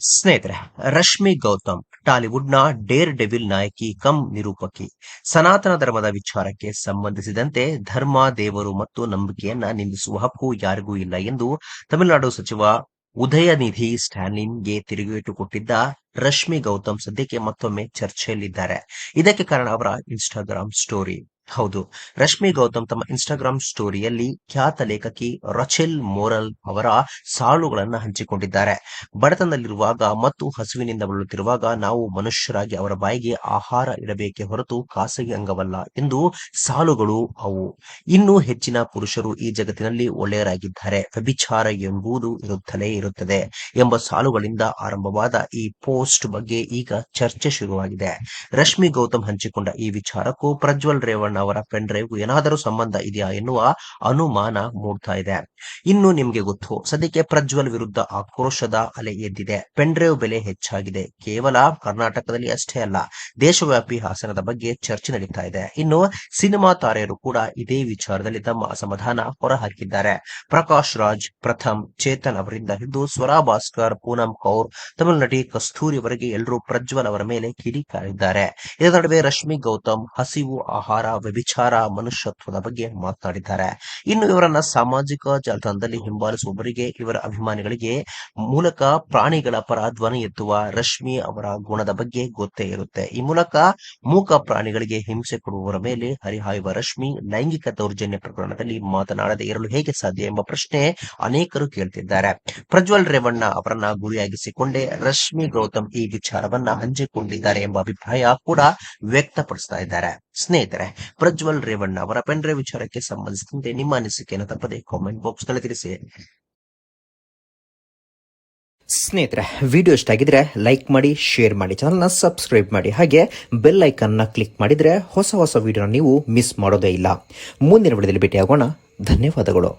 ಸ್ನೇಹಿತರೆ, ರಶ್ಮಿ ಗೌತಮ್ ಟಾಲಿವುಡ್ನ dare devil ನಾಯಕಿ ಕಂ ನಿರೂಪಕಿ, ಸನಾತನ ಧರ್ಮದ ವಿಚಾರಕ್ಕೆ ಸಂಬಂಧಿಸಿದಂತೆ ಧರ್ಮ, ದೇವರು ಮತ್ತು ನಂಬಿಕೆಯನ್ನ ನಿಂದಿಸುವ ಹಕ್ಕು ಯಾರಿಗೂ ಇಲ್ಲ ಎಂದು ತಮಿಳುನಾಡು ಸಚಿವ ಉದಯನಿಧಿ ಸ್ಟಾಲಿನ್ಗೆ ತಿರುಗೇಟು ಕೊಟ್ಟಿದ್ದ ರಶ್ಮಿ ಗೌತಮ್ ಸದ್ಯಕ್ಕೆ ಮತ್ತೊಮ್ಮೆ ಚರ್ಚೆಯಲ್ಲಿದ್ದಾರೆ. ಇದಕ್ಕೆ ಕಾರಣ ಅವರ ಇನ್ಸ್ಟಾಗ್ರಾಮ್ ಸ್ಟೋರಿ. ಹೌದು. ರಶ್ಮಿ ಗೌತಮ್ ತಮ್ಮ ಇನ್ಸ್ಟಾಗ್ರಾಮ್ ಸ್ಟೋರಿಯಲ್ಲಿ ಖ್ಯಾತ ಲೇಖಕಿ ರಚೆಲ್ ಮೋರಲ್ ಅವರ ಸಾಲುಗಳನ್ನ ಹಂಚಿಕೊಂಡಿದ್ದಾರೆ. ಬಡತನದಲ್ಲಿರುವಾಗ ಮತ್ತು ಹಸುವಿನಿಂದ ಬಳಲುತ್ತಿರುವಾಗ ನಾವು ಮನುಷ್ಯರಾಗಿ ಅವರ ಬಾಯಿಗೆ ಆಹಾರ ಇಡಬೇಕೆ ಹೊರತು ಖಾಸಗಿ ಅಂಗವಲ್ಲ ಎಂದು ಸಾಲುಗಳು ಅವು. ಇನ್ನೂ ಹೆಚ್ಚಿನ ಪುರುಷರು ಈ ಜಗತ್ತಿನಲ್ಲಿ ಒಳ್ಳೆಯರಾಗಿದ್ದಾರೆ. ವ್ಯಭಿಚಾರ ಎಂಬುದು ಇರುತ್ತಲೇ ಇರುತ್ತದೆ ಎಂಬ ಸಾಲುಗಳಿಂದ ಆರಂಭವಾದ ಈ ಪೋಸ್ಟ್ ಬಗ್ಗೆ ಈಗ ಚರ್ಚೆ ಶುರುವಾಗಿದೆ. ರಶ್ಮಿ ಗೌತಮ್ ಹಂಚಿಕೊಂಡ ಈ ವಿಚಾರಕ್ಕೂ ಪ್ರಜ್ವಲ್ ರೇವಣ್ಣ ಅವರ ಪೆನ್ ಡ್ರೈವ್ ಏನಾದರೂ ಸಂಬಂಧ ಇದೆಯಾ ಎನ್ನುವ ಅನುಮಾನ ಮೂಡ್ತಾ ಇದೆ. ಇನ್ನು ನಿಮಗೆ ಗೊತ್ತು, ಸದ್ಯಕ್ಕೆ ಪ್ರಜ್ವಲ್ ವಿರುದ್ಧ ಆಕ್ರೋಶದ ಅಲೆ ಎದ್ದಿದೆ. ಪೆನ್ ಡ್ರೈವ್ ಬೆಲೆ ಹೆಚ್ಚಾಗಿದೆ. ಕೇವಲ ಕರ್ನಾಟಕದಲ್ಲಿ ಅಷ್ಟೇ ಅಲ್ಲ, ದೇಶವ್ಯಾಪಿ ಹಾಸನದ ಬಗ್ಗೆ ಚರ್ಚೆ ನಡೀತಾ ಇದೆ. ಇನ್ನು ಸಿನಿಮಾ ತಾರೆಯರು ಕೂಡ ಇದೇ ವಿಚಾರದಲ್ಲಿ ತಮ್ಮ ಅಸಮಾಧಾನ ಹೊರಹಾಕಿದ್ದಾರೆ. ಪ್ರಕಾಶ್ ರಾಜ್, ಪ್ರಥಮ್, ಚೇತನ್ ಅವರಿಂದ ಹಿಡಿದು ಸ್ವರಾ ಭಾಸ್ಕರ್, ಪೂನಂ ಕೌರ್, ತಮಿಳು ನಟಿ ಕಸ್ತೂರಿವರೆಗೆ ಎಲ್ಲರೂ ಪ್ರಜ್ವಲ್ ಅವರ ಮೇಲೆ ಕಿಡಿಕಾರಿದ್ದಾರೆ. ಇದರ ನಡುವೆ ರಶ್ಮಿ ಗೌತಮ್, ಹಸಿವು, ಆಹಾರ ವ್ಯಭಿಚಾರ, ಮನುಷ್ಯತ್ವದ ಬಗ್ಗೆ ಮಾತನಾಡಿದ್ದಾರೆ. ಇನ್ನು ಇವರನ್ನ ಸಾಮಾಜಿಕ ಜಾಲತಾಣದಲ್ಲಿ ಹಿಂಬಾಲಿಸುವವರಿಗೆ, ಇವರ ಅಭಿಮಾನಿಗಳಿಗೆ ಮೂಲಕ ಪ್ರಾಣಿಗಳ ಪರ ಧ್ವನಿ ಎತ್ತುವ ರಶ್ಮಿ ಅವರ ಗುಣದ ಬಗ್ಗೆ ಗೊತ್ತೇ ಇರುತ್ತೆ. ಈ ಮೂಲಕ ಮೂಕ ಪ್ರಾಣಿಗಳಿಗೆ ಹಿಂಸೆ ಕೊಡುವವರ ಮೇಲೆ ಹರಿಹಾಯುವ ರಶ್ಮಿ ಲೈಂಗಿಕ ದೌರ್ಜನ್ಯ ಪ್ರಕರಣದಲ್ಲಿ ಮಾತನಾಡದೆ ಇರಲು ಹೇಗೆ ಸಾಧ್ಯ ಎಂಬ ಪ್ರಶ್ನೆ ಅನೇಕರು ಕೇಳ್ತಿದ್ದಾರೆ. ಪ್ರಜ್ವಲ್ ರೇವಣ್ಣ ಅವರನ್ನ ಗುರಿಯಾಗಿಸಿಕೊಂಡೇ ರಶ್ಮಿ ಗೌತಮ್ ಈ ವಿಚಾರವನ್ನ ಹಂಚಿಕೊಂಡಿದ್ದಾರೆ ಎಂಬ ಅಭಿಪ್ರಾಯ ಕೂಡ ವ್ಯಕ್ತಪಡಿಸ್ತಾ ಇದ್ದಾರೆ. ಸ್ನೇಹಿತರೆ, ಪ್ರಜ್ವಲ್ ರೇವಣ್ಣ ಅವರ ಪೆನ್ ಡ್ರೈವ್ ವಿಚಾರಕ್ಕೆ ಸಂಬಂಧಿಸಿದಂತೆ ನಿಮ್ಮ ಅನಿಸಿಕೆಯನ್ನು ತಪ್ಪದೆ ಕಾಮೆಂಟ್ ಬಾಕ್ಸ್ನಲ್ಲಿ ತಿಳಿಸಿ. ಸ್ನೇಹಿತರೆ ವಿಡಿಯೋ ಇಷ್ಟ ಆಗಿದ್ರೆ ಲೈಕ್ ಮಾಡಿ ಶೇರ್ ಮಾಡಿ ಚಾನಲ್ನ ಸಬ್ಸ್ಕ್ರೈಬ್ ಮಾಡಿ, ಹಾಗೆ ಬೆಲ್ ಐಕನ್ನ ಕ್ಲಿಕ್ ಮಾಡಿದ್ರೆ ಹೊಸ ಹೊಸ ವಿಡಿಯೋನ ನೀವು ಮಿಸ್ ಮಾಡೋದೇ ಇಲ್ಲ. ಮುಂದಿನ ವಿಡಿಯೋದಲ್ಲಿ ಭೇಟಿಯಾಗೋಣ. ಧನ್ಯವಾದಗಳು.